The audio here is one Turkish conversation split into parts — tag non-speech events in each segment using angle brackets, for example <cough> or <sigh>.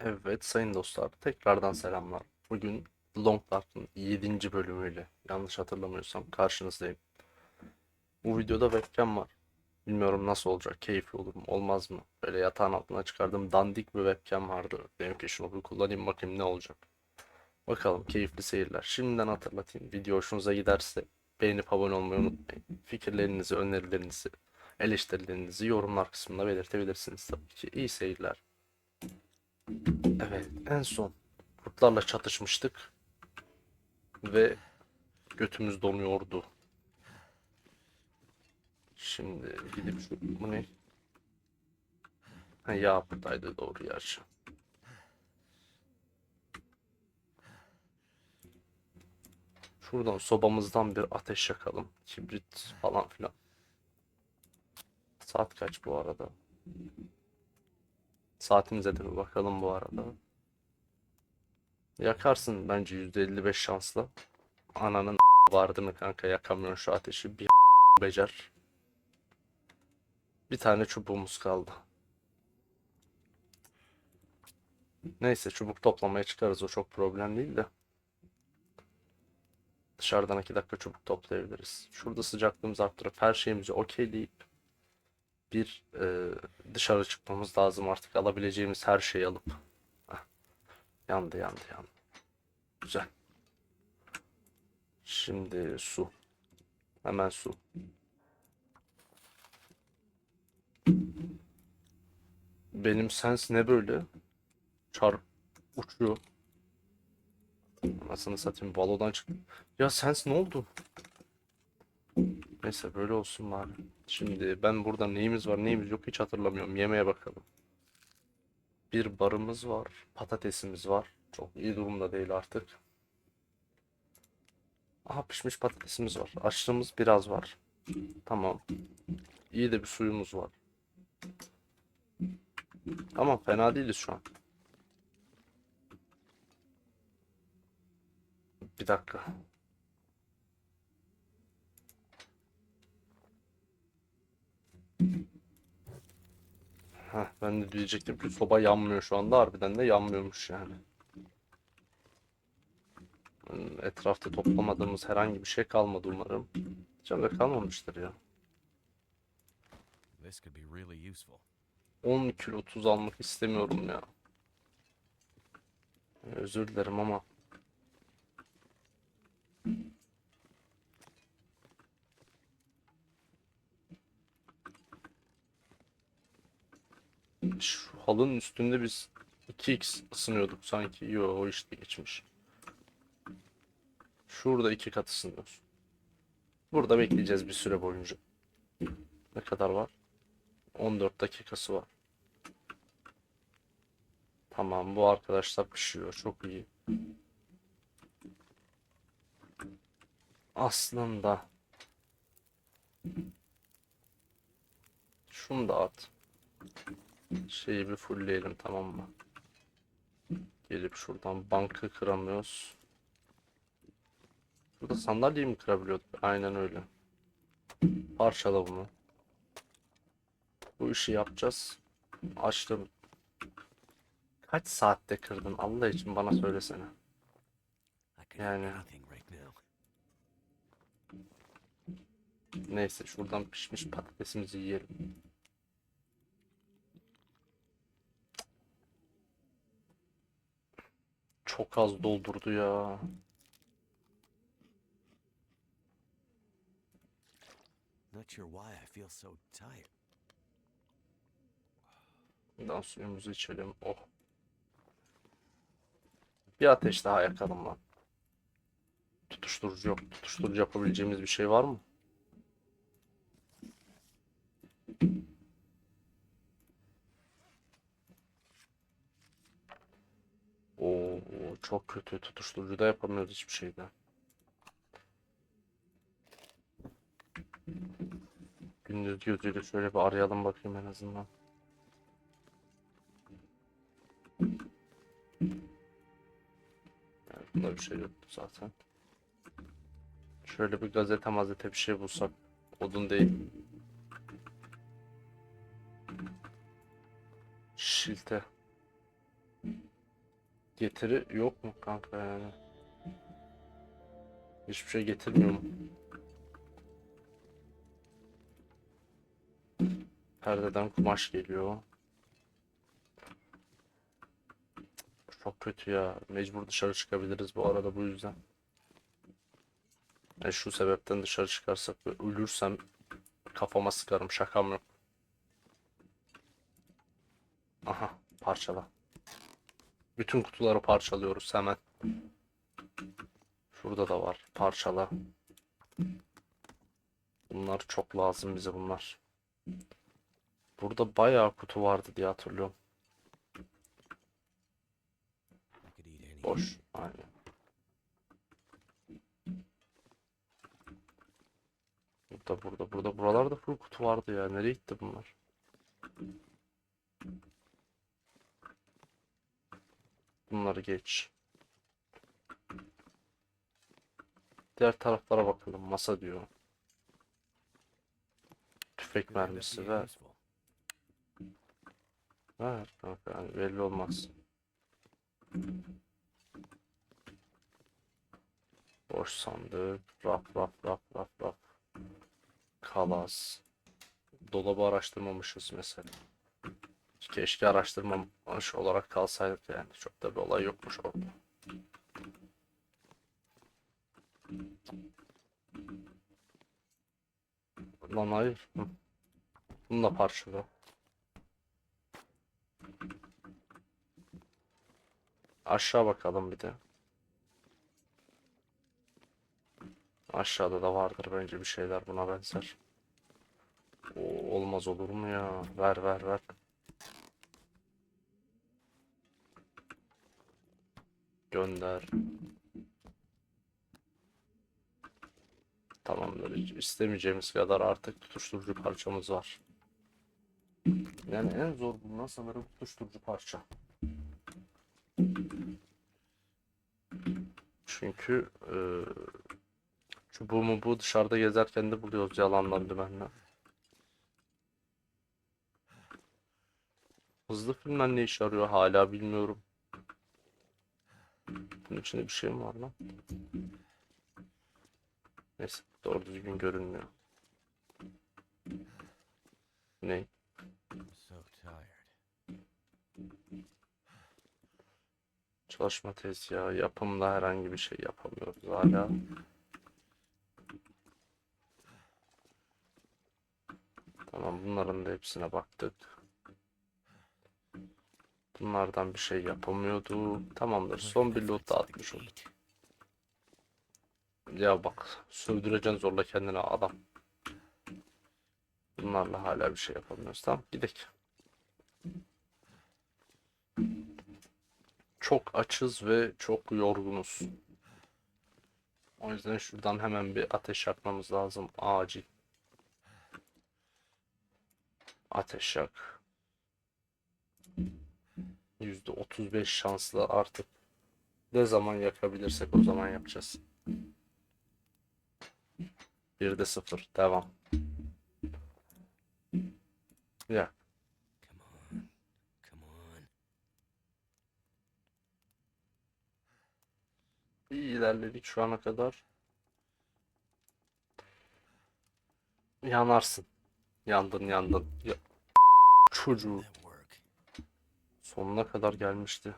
Evet sayın dostlar tekrardan selamlar. Bugün Long Dark'ın 7. bölümüyle yanlış hatırlamıyorsam karşınızdayım. Bu videoda webcam var. Bilmiyorum nasıl olacak, keyifli olur mu, olmaz mı? Böyle yatağın altına çıkardığım dandik bir webcam vardı. Dedim ki şunu bir kullanayım bakayım ne olacak. Bakalım keyifli seyirler. Şimdiden hatırlatayım. Video hoşunuza giderse beğenip abone olmayı unutmayın. Fikirlerinizi, önerilerinizi, eleştirilerinizi yorumlar kısmında belirtebilirsiniz tabii ki. İyi seyirler. Evet, en son kurtlarla çatışmıştık ve götümüz donuyordu. Şimdi gidip şu bu ne? Ha, yağ buradaydı doğru gerçi. Şuradan sobamızdan bir ateş yakalım. Kibrit falan filan. Saat kaç bu arada? Saatimize de bir bakalım bu arada. Yakarsın bence %55 şansla. Ananın vardı mı kanka yakamıyorsun şu ateşi. Bir becer. Bir tane çubuğumuz kaldı. Neyse çubuk toplamaya çıkarız o çok problem değil de. Dışarıdan 2 dakika çubuk toplayabiliriz. Şurada sıcaklığımızı arttırıp her şeyimizi okeyleyip bir e, dışarı çıkmamız lazım artık alabileceğimiz her şeyi alıp. Heh. Yandı yandı yandı. Güzel. Şimdi su. Hemen su. Benim sens ne böyle? Çar uçuyor. Anasını satayım balodan çıktı. Ya sens ne oldu? Neyse böyle olsun bari. Şimdi ben burada neyimiz var neyimiz yok hiç hatırlamıyorum. Yemeğe bakalım. Bir barımız var. Patatesimiz var. Çok iyi durumda değil artık. Aha pişmiş patatesimiz var. Açlığımız biraz var. Tamam. İyi de bir suyumuz var. Tamam fena değiliz şu an. Bir dakika. Heh, ben de diyecektim ki soba yanmıyor şu anda. Harbiden de yanmıyormuş yani. Hmm, Etrafta toplamadığımız herhangi bir şey kalmadı umarım. Da kalmamıştır ya. This could be really useful. 10 kilo tuz almak istemiyorum ya. Özür dilerim ama. Şu halının üstünde biz 2x ısınıyorduk sanki. Yo o işte geçmiş. Şurada iki kat ısınıyoruz. Burada bekleyeceğiz bir süre boyunca. Ne kadar var? 14 dakikası var. Tamam bu arkadaşlar pişiyor. Çok iyi. Aslında şunu da at. Şeyi bir fullleyelim tamam mı? Gelip şuradan bankı kıramıyoruz. Burada sandalyeyi mi kırabiliyorduk? Aynen öyle. Parçala bunu. Bu işi yapacağız. Açtım. Kaç saatte kırdın Allah için bana söylesene. Yani. Neyse şuradan pişmiş patatesimizi yiyelim. Çok az doldurdu ya. Not sure why I feel so tired. Buradan suyumuzu içelim. Oh. Bir ateş daha yakalım lan. Tutuşturucu yok. Tutuşturucu yapabileceğimiz bir şey var mı? Çok kötü. Tutuşturucu da yapamıyoruz hiçbir şeyde. Gündüz gözüyle şöyle bir arayalım bakayım en azından. Yani bunda bir şey yoktu zaten. Şöyle bir gazete mazete bir şey bulsak. Odun değil. Şilte. Getiri yok mu kanka yani? Hiçbir şey getirmiyor mu? Perdeden kumaş geliyor. Çok kötü ya. Mecbur dışarı çıkabiliriz bu arada bu yüzden. Yani şu sebepten dışarı çıkarsak ve ölürsem kafama sıkarım şakam yok. Aha parçala. Bütün kutuları parçalıyoruz hemen. Şurada da var. Parçala. Bunlar çok lazım bize bunlar. Burada bayağı kutu vardı diye hatırlıyorum. Boş. Aynen. Burada burada burada buralarda full kutu vardı ya. Nereye gitti bunlar? Bunları geç. Diğer taraflara bakalım. Masa diyor. Tüfek mermisi ver. Ver kanka. Yani belli olmaz. Boş sandık. Raf raf raf raf raf. Kalas. Dolabı araştırmamışız mesela. Keşke araştırmamış olarak kalsaydık yani. Çok da bir olay yokmuş orada. Lan hayır. Hı. Bunu da parçala. Aşağı bakalım bir de. Aşağıda da vardır bence bir şeyler buna benzer. Oo, olmaz olur mu ya? Ver ver ver. Gönder. Tamamdır. İstemeyeceğimiz kadar artık tutuşturucu parçamız var. Yani en zor bulunan sanırım tutuşturucu parça. Çünkü eee çubuğumu bu dışarıda gezerken de buluyoruz yalandan dümenle. Hızlı filmler ne işe yarıyor hala bilmiyorum. Bunun içinde bir şey mi var lan? Neyse doğru düzgün görünmüyor. Ne? Çalışma tezgahı yapımda herhangi bir şey yapamıyoruz hala. Tamam bunların da hepsine baktık. Bunlardan bir şey yapamıyordu. Tamamdır. Son bir loot da atmış olduk. Ya bak sövdüreceksin zorla kendine adam. Bunlarla hala bir şey yapamıyoruz. Tamam gidelim. Çok açız ve çok yorgunuz. O yüzden şuradan hemen bir ateş yakmamız lazım. Acil. Ateş yak. %35 şansla artık ne zaman yakabilirsek o zaman yapacağız. Bir de sıfır. Devam. Ya. İyi ilerledik şu ana kadar. Yanarsın. Yandın yandın. Ya. Çocuğu. Sonuna kadar gelmişti.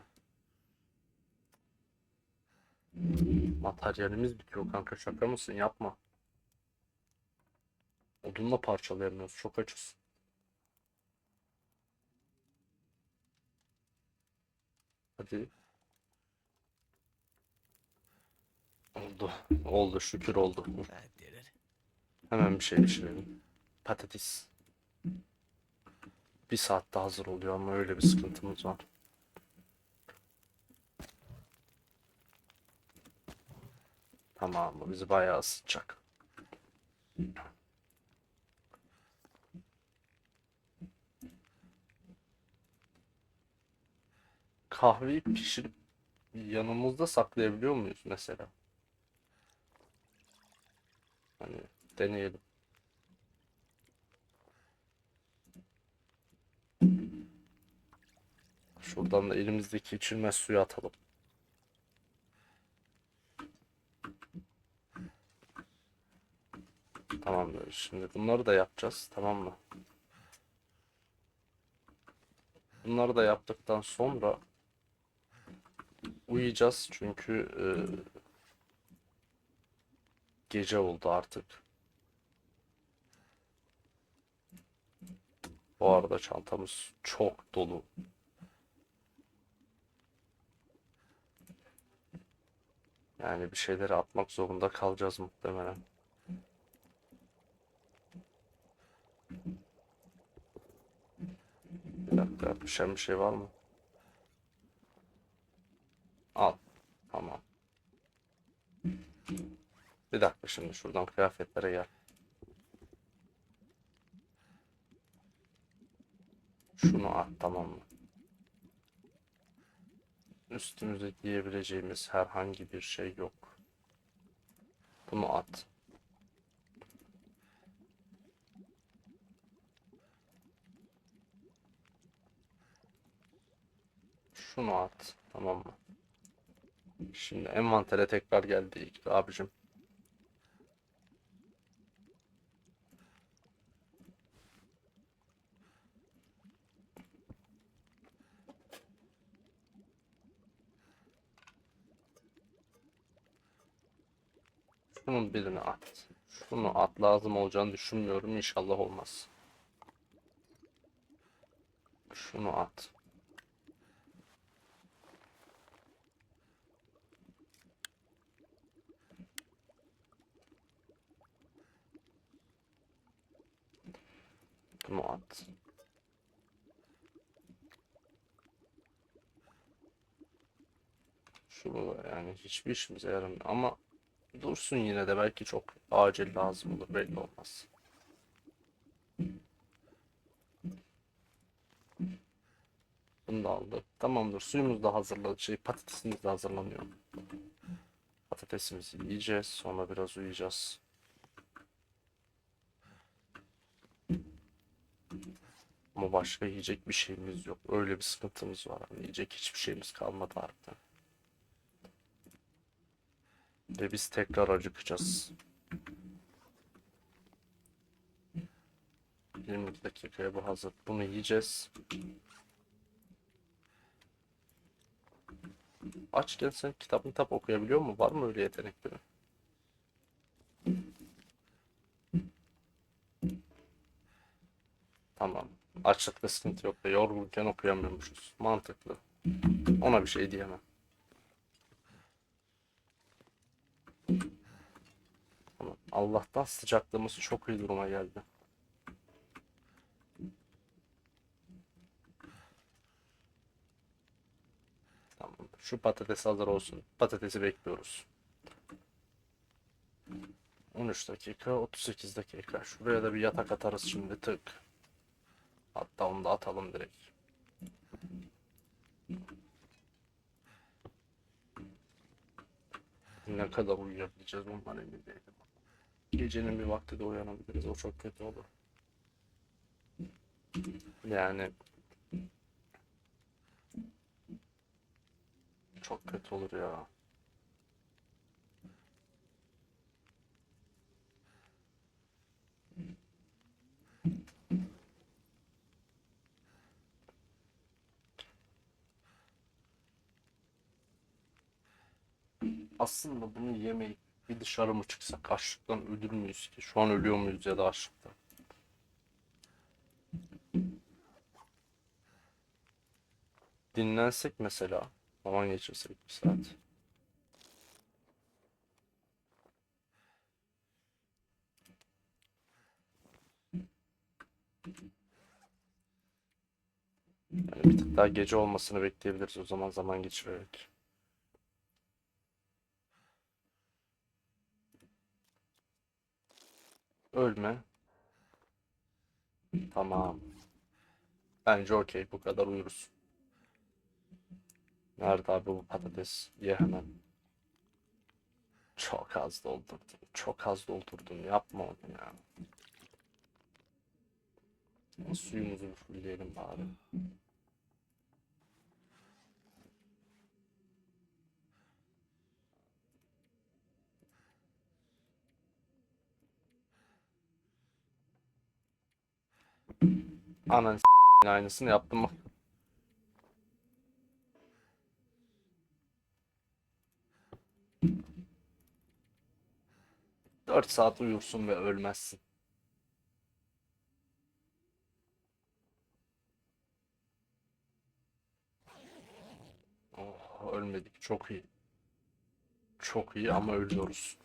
Materyalimiz bitiyor kanka şaka mısın? Yapma. Odunla parçalayamıyoruz. Çok açız. Hadi. Oldu. Oldu. Şükür oldu. Hemen bir şey pişirelim. Patates. Bir saatte hazır oluyor ama öyle bir sıkıntımız var. Tamam bu bizi bayağı ısıtacak. Kahveyi pişirip yanımızda saklayabiliyor muyuz mesela? Hani deneyelim. Şuradan da elimizdeki içilmez suyu atalım. Tamamdır. Şimdi bunları da yapacağız. Tamam mı? Bunları da yaptıktan sonra uyuyacağız. Çünkü e, gece oldu artık. Bu arada çantamız çok dolu. Yani bir şeyleri atmak zorunda kalacağız muhtemelen. Bir dakika, düşen bir şey var mı? Al. Tamam. Bir dakika şimdi şuradan kıyafetlere gel. Şunu at tamam mı? Üstümüze giyebileceğimiz herhangi bir şey yok. Bunu at. Şunu at. Tamam mı? Şimdi envantere tekrar geldik abicim. Şunun birini at. Şunu at lazım olacağını düşünmüyorum. İnşallah olmaz. Şunu at. Bunu at. Da yani hiçbir işimize yaramıyor ama dursun yine de belki çok acil lazım olur belli olmaz. Bunu da aldık. Tamamdır. Suyumuz da hazırladık. Şey patatesimiz de hazırlanıyor. Patatesimizi yiyeceğiz. Sonra biraz uyuyacağız. Ama başka yiyecek bir şeyimiz yok. Öyle bir sıkıntımız var. Hani yiyecek hiçbir şeyimiz kalmadı harbiden. Ve biz tekrar acıkacağız. 20 dakikaya bu hazır. Bunu yiyeceğiz. Açken sen kitap kitap okuyabiliyor mu? Var mı öyle yetenekleri? Tamam. Açlıkta sıkıntı yok da yorgunken okuyamıyormuşuz. Mantıklı. Ona bir şey diyemem. Tamam. Allah'tan sıcaklığımız çok iyi duruma geldi. Tamam. Şu patates hazır olsun. Patatesi bekliyoruz. 13 dakika, 38 dakika. Şuraya da bir yatak atarız şimdi tık. Hatta onu da atalım direkt. Ne kadar uyuyabileceğiz ondan emin değilim. Gecenin bir vakti de uyanabiliriz. O çok kötü olur. Yani çok kötü olur ya. Aslında bunu yemeyip bir dışarı mı çıksak açlıktan ölür müyüz ki? Şu an ölüyor muyuz ya da açlıktan? Dinlensek mesela. Zaman geçirsek bir saat. Yani bir tık daha gece olmasını bekleyebiliriz o zaman zaman geçirerek. Ölme. Tamam. Bence okey. Bu kadar uyuruz. Nerede abi bu patates? Ye hemen. Çok az doldurdun. Çok az doldurdun. Yapma onu ya. Suyumuzu bir fullleyelim bari. Anan s***in aynısını yaptım bak. Dört saat uyursun ve ölmezsin. Oh, ölmedik. Çok iyi. Çok iyi ama ölüyoruz.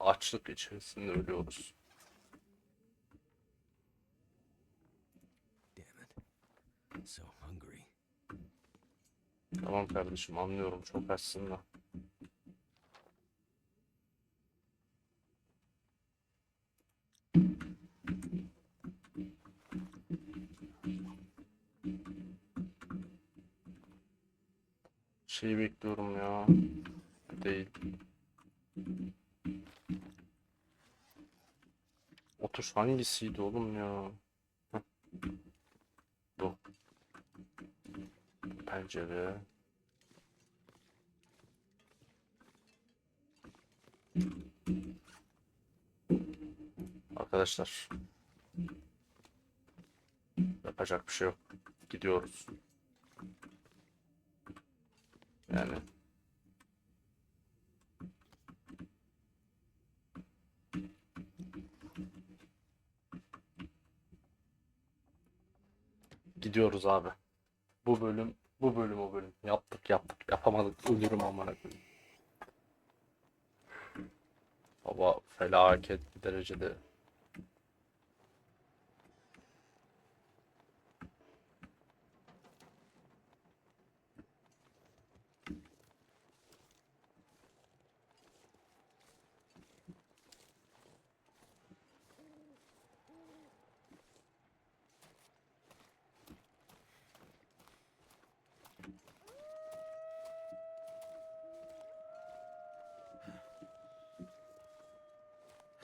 Açlık içerisinde ölüyoruz. Tamam kardeşim anlıyorum çok açsın da. Şeyi bekliyorum ya. Değil. O hangisiydi oğlum ya? Heh. Bu. Pencere. Arkadaşlar. Yapacak bir şey yok. Gidiyoruz. Yani. Gidiyoruz abi. Bu bölüm, bu bölüm o bölüm. Yaptık yaptık. Yapamadık. Ölürüm amına koyayım. Baba felaket bir derecede.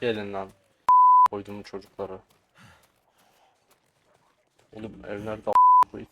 Gelin lan. Koydum çocukları. Oğlum ev nerede a- koyayım?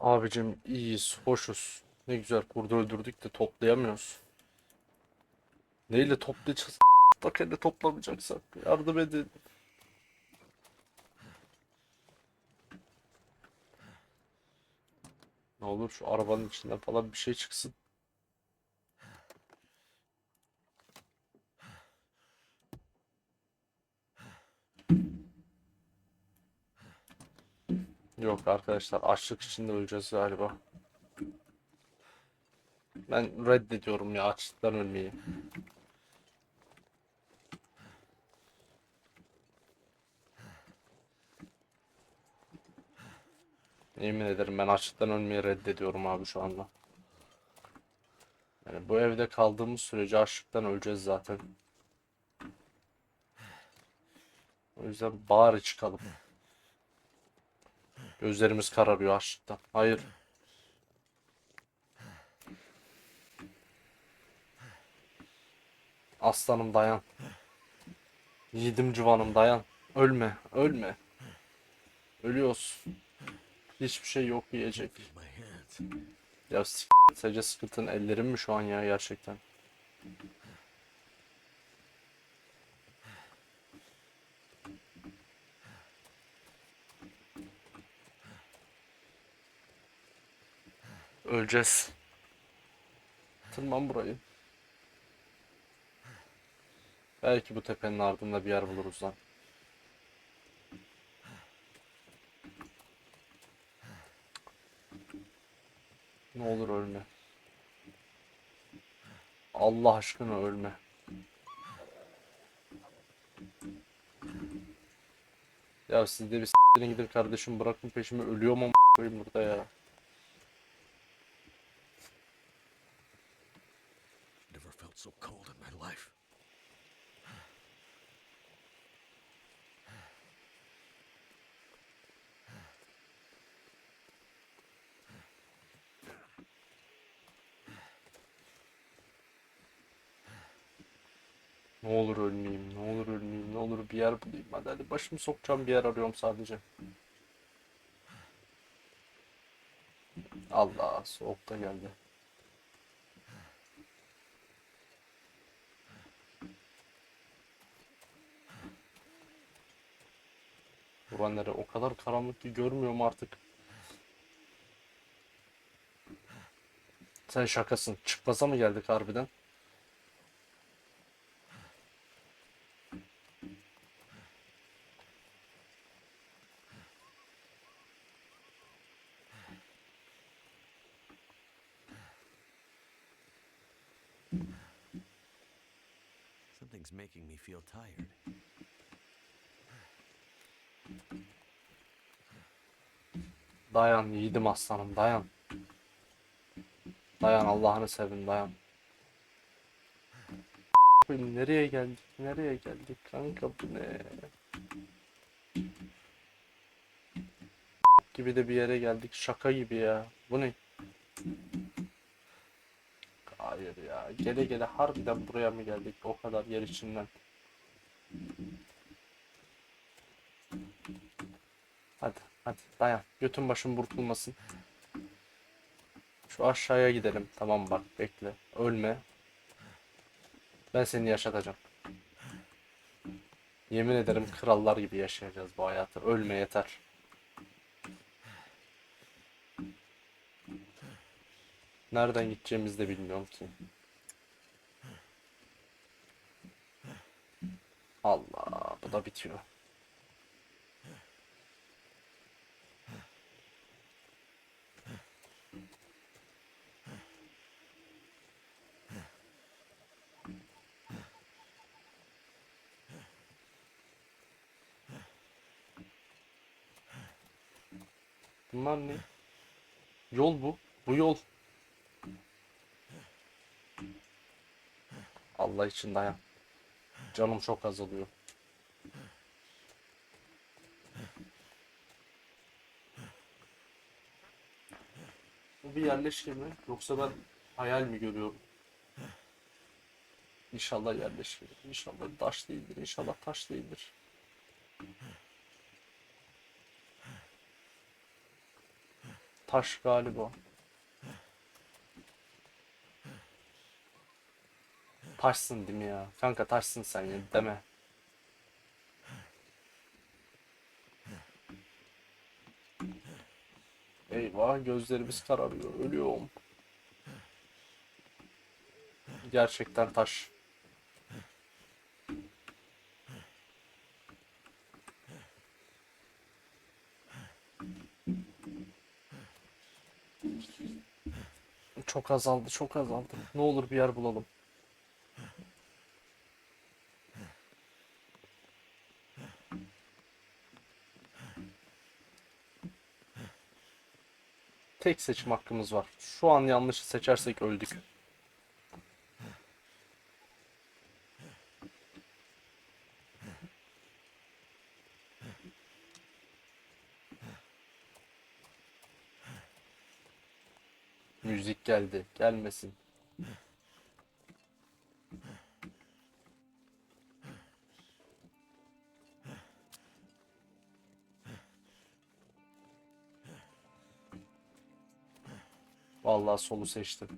Abicim iyiyiz, hoşuz. Ne güzel kurdu öldürdük de toplayamıyoruz. Neyle toplayacağız? <laughs> Bak hele toplamayacaksak. Yardım edin. Ne olur şu arabanın içinden falan bir şey çıksın. Yok arkadaşlar açlık içinde öleceğiz galiba. Ben reddediyorum ya açlıktan ölmeyi. Yemin ederim ben açlıktan ölmeyi reddediyorum abi şu anda. Yani bu evde kaldığımız sürece açlıktan öleceğiz zaten. O yüzden bari çıkalım. Gözlerimiz kararıyor açlıktan. Hayır. Aslanım dayan. Yiğidim civanım dayan. Ölme, ölme. Ölüyoruz. Hiçbir şey yok yiyecek. Ya s*** sadece sıkıntın ellerim mi şu an ya gerçekten? Öleceğiz. Tırman burayı. Belki bu tepenin ardında bir yer buluruz lan. Ne olur ölme. Allah aşkına ölme. Ya siz de bir s**tine gidin kardeşim bırakın peşimi ölüyorum ama koyayım burada ya. So cold in my life. Ne olur ölmeyeyim, ne olur ölmeyeyim, ne olur bir yer bulayım. Hadi hadi başımı sokacağım bir yer arıyorum sadece. Allah soğukta geldi. Buran nere? O kadar karanlık ki görmüyorum artık. Sen şakasın. Çıkmaza mı geldik harbiden? Something's making me feel tired. Dayan yiğidim aslanım dayan. Dayan Allah'ını sevin dayan. Nereye geldik? Nereye geldik kanka bu ne? gibi de bir yere geldik. Şaka gibi ya. Bu ne? Hayır ya. Gele gele harbiden buraya mı geldik? O kadar yer içinden. Hadi hadi dayan. Götün başın burkulmasın. Şu aşağıya gidelim. Tamam bak bekle. Ölme. Ben seni yaşatacağım. Yemin ederim krallar gibi yaşayacağız bu hayatı. Ölme yeter. Nereden gideceğimizi de bilmiyorum ki. Allah bu da bitiyor. Bunlar ne? Yol bu. Bu yol. Allah için dayan. Canım çok azalıyor. Bu bir yerleşke mi? Yoksa ben hayal mi görüyorum? İnşallah yerleşke. İnşallah taş değildir. İnşallah taş değildir. Taş galiba. Taşsın değil mi ya? Kanka taşsın sen ya deme. Eyvah gözlerimiz kararıyor. Ölüyorum. Gerçekten taş. Çok azaldı, çok azaldı. Ne olur bir yer bulalım. Tek seçim hakkımız var. Şu an yanlışı seçersek öldük. Müzik geldi. Gelmesin. Vallahi solu seçtim.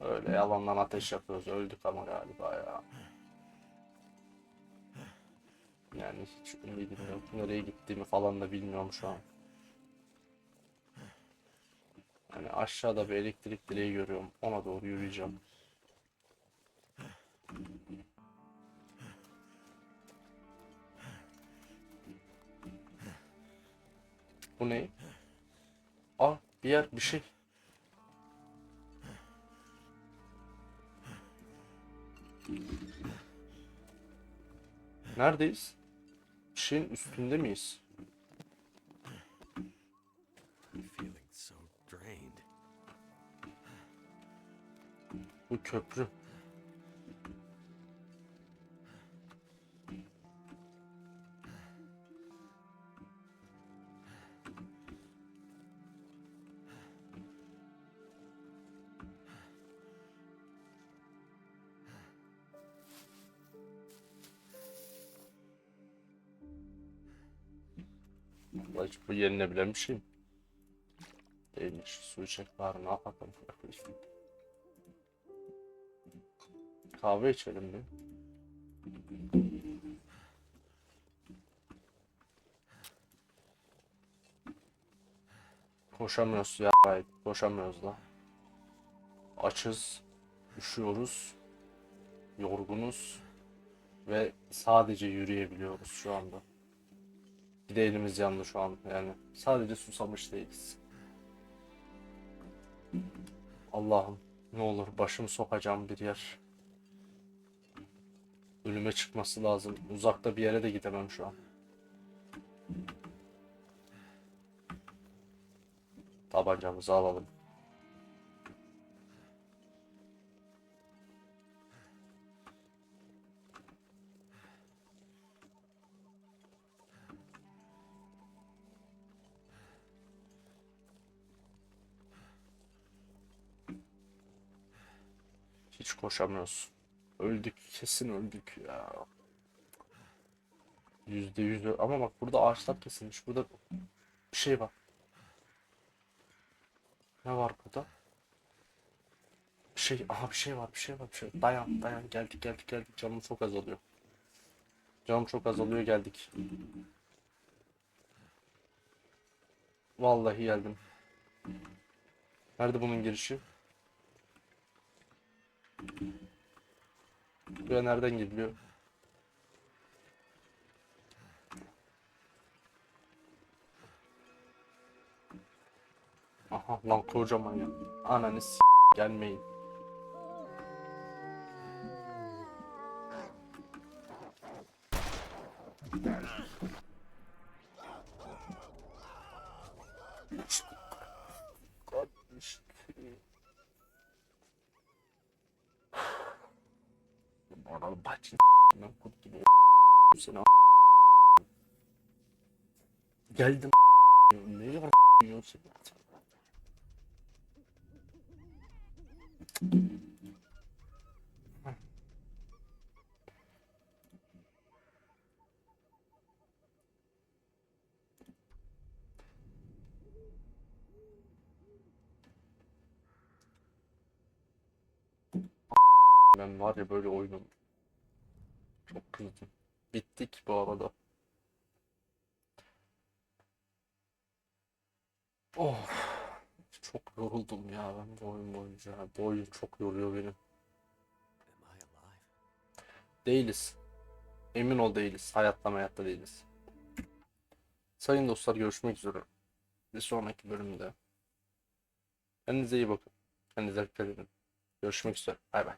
Öyle yalandan ateş yapıyoruz. Öldük ama galiba ya. Yani hiç ümidim yok. Nereye gittiğimi falan da bilmiyorum şu an. Yani aşağıda bir elektrik direği görüyorum. Ona doğru yürüyeceğim. Bu ne? Aa bir yer bir şey. Neredeyiz? şeyin üstünde miyiz? Bu köprü. Yenilebilen bir şey mi? Değilmiş. Su içecek bari ne yapalım. Kahve içelim mi? Koşamıyoruz ya. Koşamıyoruz da. Açız. Üşüyoruz. Yorgunuz. Ve sadece yürüyebiliyoruz şu anda. Bir de elimiz yandı şu an yani. Sadece susamış değiliz. Allah'ım ne olur başımı sokacağım bir yer. Ölüme çıkması lazım. Uzakta bir yere de gidemem şu an. Tabancamızı alalım. Hiç koşamıyoruz. Öldük. Kesin öldük ya. Yüzde yüz. ö- Ama bak burada ağaçlar kesilmiş. Burada bir şey var. Ne var burada? Bir şey. Aha bir şey var. Bir şey var. Bir şey var. Dayan. Dayan. Geldik. Geldik. Geldik. Canım çok azalıyor. Canım çok azalıyor. Geldik. Vallahi geldim. Nerede bunun girişi? Buraya nereden giriliyor? Aha lan kocaman ya. Ananı s gelmeyin. Kardeşim. Bacın ben kurt gibi seni Geldim ne yiyorsun? Ben var ya böyle oyunum <laughs> Bittik bu arada. Oh. Çok yoruldum ya ben bu oyun boyunca. Bu oyun çok yoruyor beni. Değiliz. Emin ol değiliz. Hayatta hayatta değiliz. Sayın dostlar görüşmek üzere. Bir sonraki bölümde. Kendinize iyi bakın. Kendinize dikkat edin. Görüşmek üzere. Bay bay.